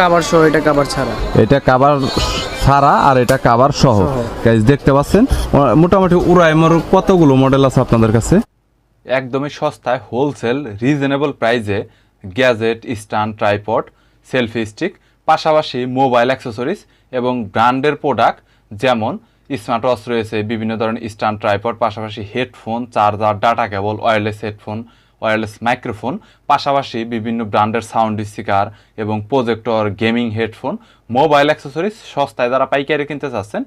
কাবার সহ এটা কাবার ছাড়া। এটা কাবার ছাড়া আর এটা কাবার সহ। গাইজ দেখতে পাচ্ছেন? মোটামুটি উড়াইমোর কতগুলো মডেল আছে আপনাদের কাছে? একদমই সস্তায় হোলসেল রিজনেবল প্রাইসে gadget stand tripod selfie stick পাশাপাশি মোবাইল অ্যাক্সেসরিজ এবং ব্র্যান্ডের প্রোডাক্ট যেমন স্মার্ট ওয়াচ রয়েছে বিভিন্ন ধরনের স্ট্যান্ড ট্রাইপড পাশাপাশি headphone charger data cable wireless headphone wireless microphone পাশাপাশি বিভিন্ন ব্র্যান্ডের সাউন্ড স্পিকার এবং projector gaming headphone mobile accessories সস্তায় যারা পাইকারি কিনতে চাচ্ছেন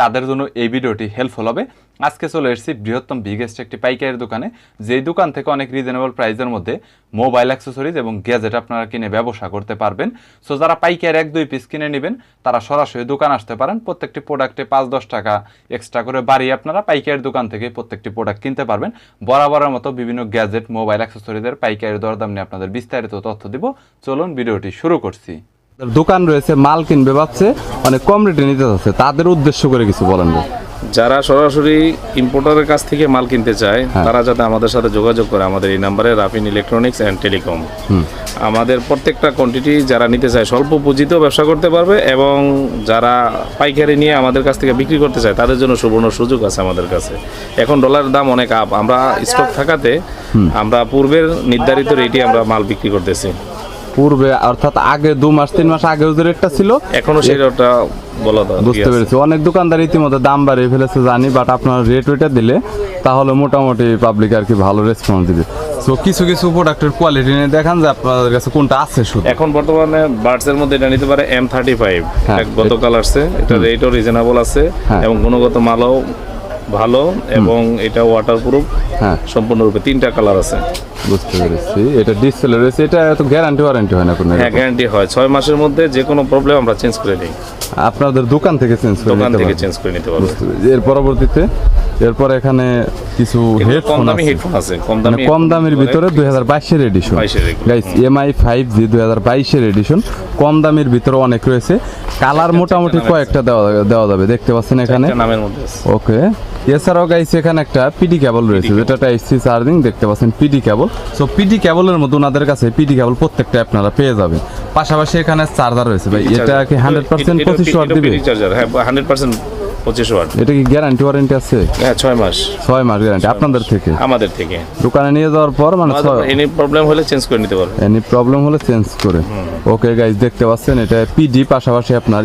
তাদের জন্য এই ভিডিওটি হেল্পফুল হবে। আজকে চলে এসেছি বৃহত্তম বিগেস্ট একটি পাইকারি দোকানে, যেই দোকান থেকে অনেক রিজনেবল প্রাইসের মধ্যে মোবাইল অ্যাক্সেসরিজ এবং গ্যাজেট আপনারা কিনে ব্যবসা করতে পারবেন। সো যারা পাইকারি এক, দুই পিস কিনে নেবেন, তারা সরাসরি দোকান আসতে পারেন। প্রত্যেকটি প্রোডাক্টে পাঁচ, দশ টাকা এক্সট্রা করে বাড়িয়ে আপনারা পাইকারি দোকান থেকে প্রত্যেকটি প্রোডাক্ট কিনতে পারবেন। বরাবরের মতো বিভিন্ন গ্যাজেট মোবাইল অ্যাক্সেসরিজের পাইকারি দরদাম নিয়ে আপনাদের বিস্তারিত তথ্য দিব। চলুন, ভিডিওটি শুরু করছি। দোকান রয়েছে মাল কিনবে ভাবছে অনেক কম রেটে নিতে যাচ্ছে তাদের উদ্দেশ্য করে কিছু বলেন যারা সরাসরি ইম্পোর্টারের কাছ থেকে মাল কিনতে চায় তারা যাতে আমাদের সাথে যোগাযোগ করে আমাদের এই নাম্বারে রাফিন ইলেকট্রনিক্স অ্যান্ড টেলিকম। আমাদের প্রত্যেকটা কোয়ান্টিটি যারা নিতে চায় স্বল্প পুঁজিতেও ব্যবসা করতে পারবে এবং যারা পাইকারি নিয়ে আমাদের কাছ থেকে বিক্রি করতে চায় তাদের জন্য সুবর্ণ সুযোগ আছে আমাদের কাছে। এখন ডলারের দাম অনেক আপ আমরা স্টক থাকাতে আমরা পূর্বের নির্ধারিত রেটে আমরা মাল বিক্রি করতেছি। পূর্বে অর্থাৎ আগে দু মাস তিন মাস আগে যে রেটটা ছিল এখনও সেটা বলা দরকার। বুঝতে পেরেছি। অনেক দোকানদার ইতিমধ্যে দাম বাড়িয়ে ফেলেছে জানি বাট আপনার রেট ওইটা দিলে তাহলে মোটামুটি পাবলিক আর কি ভালো রেসপন্স দিবে। তো কিছু কিছু প্রোডাক্টের কোয়ালিটি নিয়ে দেখান যে আপনাদের কাছে কোনটা আছে শুধু। এখন বর্তমানে বার্ডস এর মধ্যে এটা নিতে পারে এম থার্টি ফাইভ গতকাল আসছে। এটা রেটও রিজনেবল আছে হ্যাঁ। এবং গুণগত মালও ভালো এবং এটা ওয়াটার প্রুফ হ্যাঁ। সম্পূর্ণরূপে তিনটা কালার আছে। বুঝতে পেরেছি। এটা রয়েছে এটা তো গ্যারান্টি ওয়ারেন্টি হয় না কোনো হ্যাঁ গ্যারান্টি হয়। ছয় মাসের মধ্যে যে কোনো প্রবলেম আমরা চেঞ্জ করে দিই আপনাদের দোকান থেকে চেঞ্জ করে দোকান থেকে চেঞ্জ করে নিতে পারব এর পরবর্তীতে এরপর এখানে কিছু হেডফোন দামি হেডফোন আছে। কম মানে দামি কম দামের ভিতরে দুই হাজার বাইশের এডিশন 22 এর গাইস এমআই জি দুই হাজার বাইশের এডিশন কম দামের ভিতরে অনেক রয়েছে। কালার মোটামুটি কয়েকটা দেওয়া দেওয়া যাবে। দেখতে পাচ্ছেন এখানে? নামের মধ্যে ওকে এছাড়াও গাইস এখানে একটা পিডি কেবল রয়েছে যেটা টাইপ সি চার্জিং দেখতে পাচ্ছেন পিডি কেবল সো পিডি কেবলের মতো ওনাদের কাছে পিডি কেবল প্রত্যেকটা আপনারা পেয়ে যাবেন। পাশাপাশি এখানে চার্জার রয়েছে ভাই এটা কি হান্ড্রেড পার্সেন্ট পঁচিশ ওয়াট দিবে? চার্জার হ্যাঁ হান্ড্রেড পার্সেন্ট পঁচিশ ওয়াট এটা কি গ্যারান্টি ওয়ারেন্টি আছে? হ্যাঁ ছয় মাস। ছয় মাস গ্যারান্টি আপনাদের থেকে। আমাদের থেকে। দোকানে নিয়ে যাওয়ার পর মানে এনি প্রবলেম হলে চেঞ্জ করে নিতে পারবে এনি প্রবলেম হলে চেঞ্জ করে। ওকে গাইজ দেখতে পাচ্ছেন এটা পিডি পাশাপাশি আপনার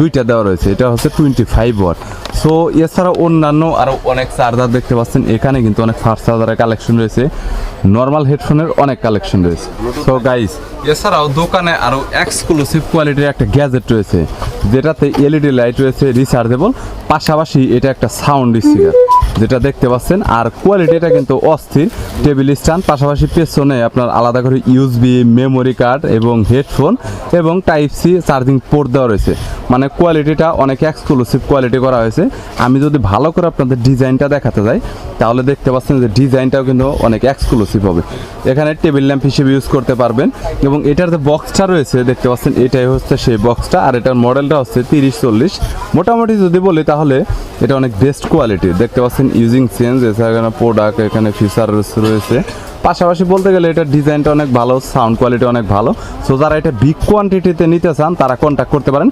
দুইটা দেওয়া রয়েছে এটা হচ্ছে টোয়েন্টি ফাইভ ওয়াট সো এছাড়া অন্যান্য আরও অনেক চার্জার দেখতে পাচ্ছেন। এখানে কিন্তু অনেক ফাস্ট চার্জারের কালেকশন রয়েছে। নর্মাল হেডফোনের অনেক কালেকশন রয়েছে। সো গাইস এছাড়াও দোকানে আরও এক্সক্লুসিভ কোয়ালিটির একটা গ্যাজেট রয়েছে। যেটাতে এলইডি লাইট রয়েছে রিচার্জেবল পাশাপাশি এটা একটা সাউন্ড স্পিকার যেটা দেখতে পাচ্ছেন, আর কোয়ালিটিটা কিন্তু অস্থির। টেবিল স্ট্যান্ড, পাশাপাশি পেছনে আপনার আলাদা করে ইউএসবি মেমোরি কার্ড এবং হেডফোন এবং টাইপ সি চার্জিং পোর্ট দেওয়া রয়েছে। মানে কোয়ালিটিটা অনেক এক্সক্লুসিভ কোয়ালিটি করা হয়েছে। আমি যদি ভালো করে আপনাদের ডিজাইনটা দেখাতে যাই, তাহলে দেখতে পাচ্ছেন যে ডিজাইনটাও কিন্তু অনেক এক্সক্লুসিভ হবে। এখানে টেবিল ল্যাম্প হিসেবে ইউজ করতে পারবেন এবং এটার যে বক্সটা রয়েছে, দেখতে পাচ্ছেন এটাই হচ্ছে সেই বক্সটা আর এটার মডেলটা হচ্ছে তিরিশ চল্লিশ। মোটামুটি যদি বলি তাহলে এটা অনেক বেস্ট কোয়ালিটি দেখতে পাচ্ছেন ইউজিং চেঞ্জ এছাড়া প্রোডাক্ট এখানে ফিচার রয়েছে। পাশাপাশি বলতে গেলে এটার ডিজাইনটা অনেক ভালো সাউন্ড কোয়ালিটি অনেক ভালো। সো যারা এটা বিগ কোয়ান্টিটিতে নিতে চান তারা কন্ট্যাক্ট করতে পারেন।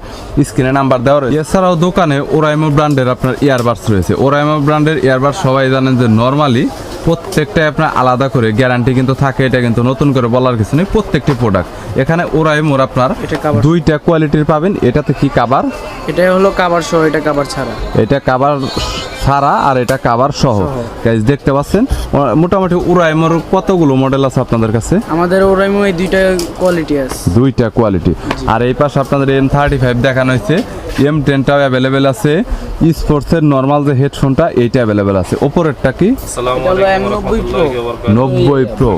স্ক্রিনে নাম্বার দেওয়া রয়েছে। এছাড়াও দোকানে ওরাইমো ব্র্যান্ডের আপনার ইয়ারবাডস রয়েছে। ওরাইমো ব্র্যান্ডের ইয়ারবাডস সবাই জানেন যে নর্মালি প্রত্যেকটাই আপনার আলাদা করে গ্যারান্টি কিন্তু থাকে এটা কিন্তু নতুন করে বলার কিছু নেই প্রত্যেকটি প্রোডাক্ট এখানে ওরাইমোর আপনার এটা। দুইটা কোয়ালিটির পাবেন। এটাতে কি কাবার এটাই হলো কাবার সহ এটা কাবার ছাড়া। এটা কাবার ছাড়া আর এটা কাবার সহ। গাইজ দেখতে পাচ্ছেন? মোটামুটি উড়াইমোর কতগুলো মডেল আছে আপনাদের কাছে? আমাদের ওরাইমো এই দুইটা কোয়ালিটি আছে। দুইটা কোয়ালিটি আর এই পাশে আপনাদের এম থার্টি ফাইভ দেখানো হয়েছে। এম টেনটাও অ্যাভেলেবেল আছে। স্পোর্টসের নর্মাল যে হেডফোনটা এইটা অ্যাভেলেবেল আছে। ওপরেরটা কি? আসসালামু এটা হলো আলাইকুম M90 Pro। ওয়া নব্বই প্রো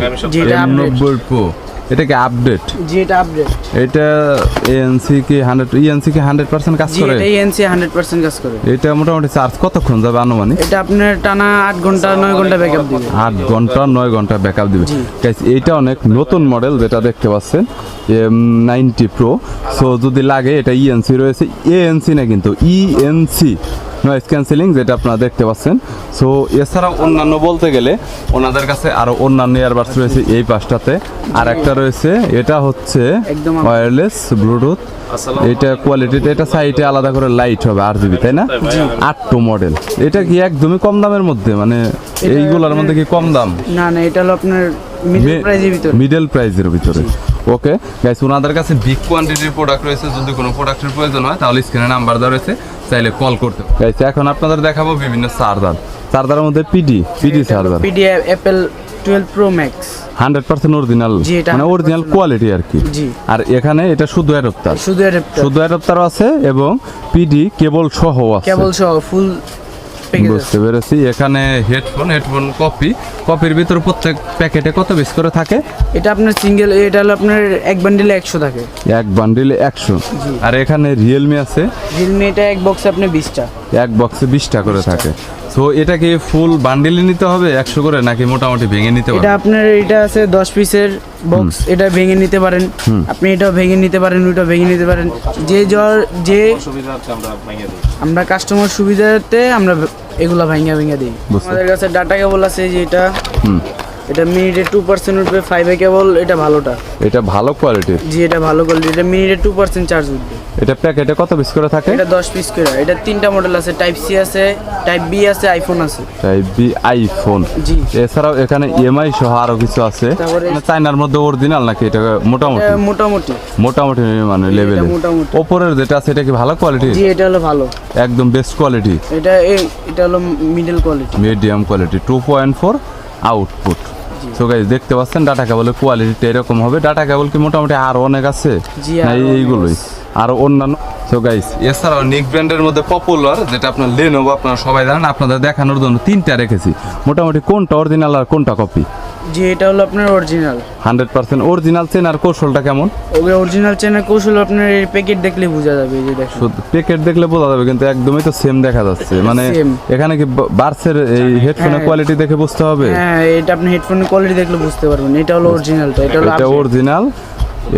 এম নব্বই প্রো এটা কি আপডেট জি এটা আপডেট এটা এএনসি কি হান্ড্রেড ইএনসি কি হান্ড্রেড পার্সেন্ট কাজ করে? জি এটা এনসি হান্ড্রেড পার্সেন্ট কাজ করে। এটা মোটামুটি চার্জ কতক্ষণ যাবে আনুমানিক? এটা আপনার টানা আট ঘণ্টা নয় ঘণ্টা ব্যাকআপ দিবে। আট ঘণ্টা নয় ঘণ্টা ব্যাকআপ দিবে। Guys, এইটা অনেক নতুন মডেল যেটা দেখতে পাচ্ছেন এম নাইনটি প্রো সো যদি লাগে এটা ইএনসি রয়েছে। এএনসি না কিন্তু ইএনসি নয়েজ ক্যান্সেলিং যেটা আপনারা দেখতে পাচ্ছেন। সো এছাড়াও অন্যান্য বলতে গেলে ওনাদের কাছে আরও অন্যান্য ইয়ারবাডস রয়েছে এই পাশটাতে। আর একটা রয়েছে এটা হচ্ছে একদম ওয়্যারলেস ব্লুটুথ এটা কোয়ালিটিটা এটা সাইডে আলাদা করে লাইট হবে আর জিবি তাই না? আটটো মডেল এটা কি একদমই কম দামের মধ্যে? মানে এইগুলোর মধ্যে কি কম দাম? না না এটা হলো আপনার মিডল প্রাইজের ভিতরে। মিডল প্রাইজের ভিতরে। ওকে। গাইস ওনাদের কাছে বিগ কোয়ান্টিটির প্রোডাক্ট রয়েছে। যদি কোনো প্রোডাক্টের প্রয়োজন হয় তাহলে স্ক্রিনে নাম্বার দেওয়া রয়েছে চাইলে কল করতে গাইস এখন আপনাদের দেখাবো বিভিন্ন চার্জার চার্জারের মধ্যে PD PD charger PD Apple twelve Pro Max hundred percent original মানে অরিজিনাল কোয়ালিটি আর কি। জি। আর এখানে এটা শুধু অ্যাডাপ্টার শুধু অ্যাডাপ্টার শুধু অ্যাডাপ্টার আছে এবং পিডি কেবল সহ আছে। কেবল সহ ফুল বুঝতে পেরেছি। এখানে হেডফোন হেডফোন কপি কপির ভিতর প্রত্যেক প্যাকেটে কত পিস করে থাকে? এটা আপনার সিঙ্গেল এটা হলো আপনার এক বান্ডিলে একশো থাকে। এক বান্ডিলে একশো। আর এখানে রিয়েলমি আছে। রিয়েলমি এটা এক বক্সে আপনি বিশটা। এক বক্সে বিশটা করে থাকে। তো এটা কি ফুল বান্ডিলে নিতে হবে একশো করে নাকি মোটামুটি ভেঙে নিতে এটা আপনার এটা আছে দশ পিসের বক্স এটা ভেঙে নিতে পারেন। আপনি এটাও ভেঙে নিতে পারেন ওইটা ভেঙে নিতে পারেন। যে জ্বর যে সুবিধা আমরা ভেঙে দিই আমরা কাস্টমার সুবিধাতে আমরা এগুলা ভাঙা ভেঙে দিই। আমাদের কাছে ডাটা কেবল আছে যে এটা মিনিটে টু পার্সেন্ট উঠবে ফাইভে কেবল এটা ভালোটা। এটা ভালো কোয়ালিটির জি এটা ভালো কোয়ালিটি এটা মিনিটে টু পার্সেন্ট চার্জ উঠবে। এটা প্যাকেটে কত পিস করে থাকে? এটা দশ পিস করে। এটা তিনটা মডেল আছে টাইপ সি আছে টাইপ বি আছে আইফোন আছে। টাইপ বি আইফোন জি। এছাড়াও এখানে ইএমআই সহ আরও কিছু আছে। তারপরে- মানে চাইনার মধ্যে অরিজিনাল নাকি এটা মোটামুটি? এটা মোটামুটি। মোটামুটি মানে লেভেলে মোটামুটি। ওপরের যেটা আছে এটা কি ভালো কোয়ালিটি জি এটা হলো ভালো। একদম বেস্ট কোয়ালিটি এটা এই- এটা হলো middle quality medium quality two point four output so guys দেখতে পাচ্ছেন ডাটা কেবলের কোয়ালিটিটা এরকম হবে। ডাটা কেবল কি মোটামুটি আরও অনেক আছে? না এইগুলোই। আরও অন্যান্য সো গাইস এছাড়াও নিক ব্র্যান্ডের মধ্যে পপুলার যেটা আপনার লেনোভো আপনারা সবাই জানেন আপনাদের দেখানোর জন্য তিনটা রেখেছি। মোটামুটি কোনটা অরিজিনাল আর কোনটা কপি জি এটা হলো আপনার অরিজিনাল হান্ড্রেড পার্সেন্ট অরিজিনাল চেনার কৌশলটা কেমন? ওকে অরিজিনাল চেনের কৌশল আপনার এই প্যাকেট দেখলে বোঝা যাবে এই যে দেখুন। শুধু প্যাকেট দেখলে বোঝা যাবে কিন্তু একদমই তো সেম দেখা যাচ্ছে। মানে Same. এখানে কি বার্সের এই হেডফোনের হ্যাঁ। কোয়ালিটি দেখে বুঝতে হবে? হ্যাঁ এটা আপনি হেডফোনের কোয়ালিটি দেখলে বুঝতে পারবেন। এটা হলো অরিজিনালটা এটা হলো এটা অরিজিনাল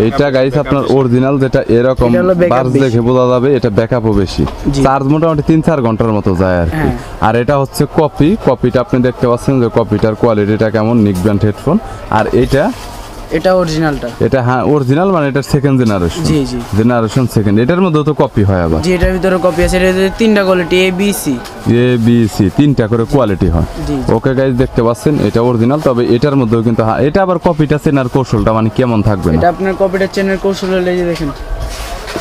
এইটা গাইস আপনার অরিজিনাল যেটা এরকম এটা বেশি। দেখে বোঝা যাবে এটা ব্যাকআপও বেশি। চার্জ মোটামুটি তিন চার ঘণ্টার মতো যায় আর কি। হ্যাঁ। আর এটা হচ্ছে কপি কপিটা আপনি দেখতে পাচ্ছেন যে কপিটার কোয়ালিটিটা কেমন নিক ব্র্যান্ড হেডফোন আর এটা এটা অরিজিনালটা এটা হ্যাঁ অরিজিনাল মানে এটা সেকেন্ড জেনারেশন জি জি। জেনারেশন সেকেন্ড এটার মধ্যেও তো কপি হয় আবার। জি এটার ভিতরে কপি আছে। এটা তিনটা quality A B C A B C তিনটা করে কোয়ালিটি হয়। ওকে গাইজ দেখতে পাচ্ছেন এটা অরিজিনাল তবে এটার মধ্যেও কিন্তু হ্যাঁ, এটা আবার কপিটা চেনার কৌশলটা মানে কেমন থাকবে এটা আপনার কপিটা চেনের কৌশল হলে যে দেখেন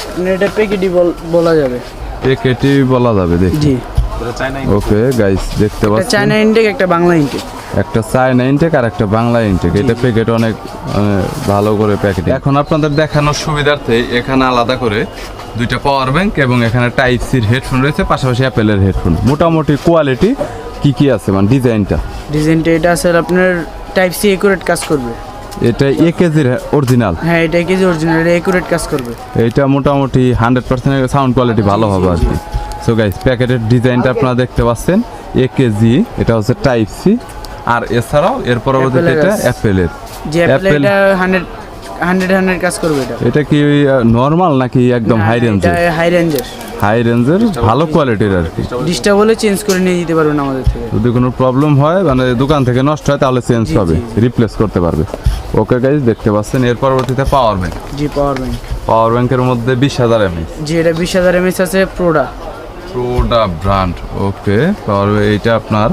আপনার এটা প্যাকেটই বলা যাবে। একেটি বলা যাবে দেখ। জি। ওকে গাইস দেখতে পাচ্ছেন। চায়না ইনটেক একটা বাংলা ইনটেক একটা চায়না ইনটেক আর একটা বাংলা ইনটেক এটা প্যাকেট অনেক মানে, ভালো করে প্যাকেট এখন আপনাদের দেখানোর সুবিধার্থে এখানে আলাদা করে দুইটা পাওয়ার ব্যাংক এবং এখানে টাইপ সির হেডফোন রয়েছে পাশাপাশি অ্যাপেলের হেডফোন মোটামুটি কোয়ালিটি কি কি আছে মানে ডিজাইনটা ডিজাইনটা এটা আছে আপনার টাইপ সি একুরেট কাজ করবে। এটা এ কেজির অরিজিনাল হ্যাঁ এটা কেজি অরিজিনাল এটা একুরেট কাজ করবে। এটা মোটামুটি হান্ড্রেড পার্সেন্ট সাউন্ড কোয়ালিটি ভালো হবে আর কি। সো গাইস প্যাকেটের ডিজাইনটা আপনারা দেখতে পাচ্ছেন এ কেজি এটা হচ্ছে টাইপ সি আর এছাড়াও এর পরবর্তীতে এটা। অ্যাপেলের যে অ্যাপেল Apple- এটা হান্ড্রেড হান্ড্রেড হান্ড্রেড কাজ করবে এটা। এটা কি নর্মাল নাকি একদম হাই রেঞ্জের হাই রেঞ্জের হাই রেঞ্জের ভালো কোয়ালিটির আর কি। ডিস্টার্ব হলে চেঞ্জ করে নিয়ে যেতে পারবেন আমাদের থেকে। যদি কোনো প্রবলেম হয় মানে দোকান থেকে নষ্ট হয় তাহলে চেঞ্জ হবে। রিপ্লেস করতে পারবে। ওকে গাইজ দেখতে পাচ্ছেন এর পরবর্তীতে পাওয়ার ব্যাংক জি পাওয়ার ব্যাংক পাওয়ার ব্যাংকের মধ্যে বিশ হাজার এমএস জি এটা বিশ হাজার এমএস আছে প্রোডা প্রোডা ব্র্যান্ড ওকে পাওয়ার এইটা আপনার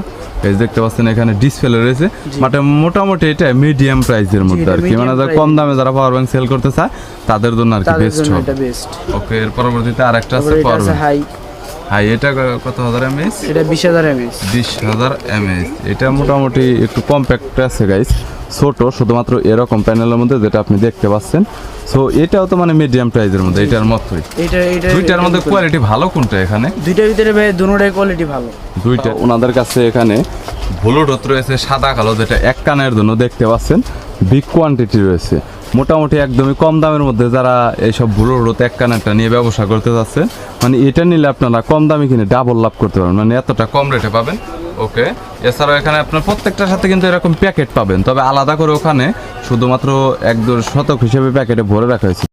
এই দেখতে পাচ্ছেন এখানে ডিসপ্লে রয়েছে। মানে মোটামুটি এটা মিডিয়াম প্রাইসের মধ্যে আর কি। মানে যারা কম দামে যারা পাওয়ার ব্যাংক সেল করতে চায় তাদের জন্য আর কি বেস্ট হবে। ওকে এর পরবর্তীতে আরেকটা আছে পাওয়ার ব্যাংক হাই হাই এটা কত হাজার এমএস এটা বিশ হাজার এমএস বিশ হাজার এমএস এটা মোটামুটি একটু কম্প্যাক্ট আছে গাইস ছোট শুধুমাত্র এরকম প্যানেলের মধ্যে যেটা আপনি দেখতে পাচ্ছেন। সো এটাও তো মানে মিডিয়াম প্রাইজের মধ্যে এটার মতোই। এটা এটা দুইটার মধ্যে কোয়ালিটি ভালো কোনটা এখানে? দুইটার ভিতরে ভাই দুটোটাই কোয়ালিটি ভালো। দুইটা। ওনাদের কাছে এখানে ব্লুটুথ রয়েছে সাদা কালো যেটা এক কানের জন্য দেখতে পাচ্ছেন। বিগ কোয়ান্টিটি রয়েছে। মোটামুটি একদমই কম দামের মধ্যে যারা এইসব ব্লুটুথ এক কানেরটা নিয়ে ব্যবসা করতে যাচ্ছে মানে এটা নিলে আপনারা কম দামে কিনে ডাবল লাভ করতে পারবেন। মানে এতটা কম রেটে পাবেন। ওকে। এছাড়াও এখানে আপনার প্রত্যেকটার সাথে কিন্তু এরকম প্যাকেট পাবেন, তবে আলাদা করে ওখানে শুধুমাত্র এক দু শতক হিসেবে প্যাকেটে ভরে রাখা হয়েছে।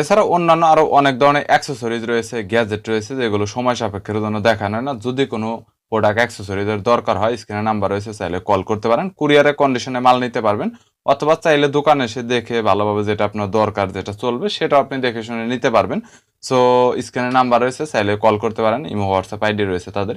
এছাড়া অন্যান্য আরও অনেক ধরনের অ্যাক্সেসরিজ রয়েছে গ্যাজেট রয়েছে, যেগুলো সময় সাপেক্ষের জন্য দেখানো হয় না। যদি কোনো প্রোডাক্ট অ্যাক্সেসরিজের দরকার হয় স্ক্রিনে নাম্বার রয়েছে, চাইলে কল করতে পারেন কুরিয়ারের কন্ডিশনে মাল নিতে পারবেন, অথবা চাইলে দোকানে এসে দেখে ভালোভাবে যেটা আপনার দরকার, যেটা চলবে সেটা আপনি দেখে শুনে নিতে পারবেন। সো স্ক্রিনে নাম্বার রয়েছে, চাইলে কল করতে পারেন, ইমো হোয়াটসঅ্যাপ আইডি রয়েছে তাদের।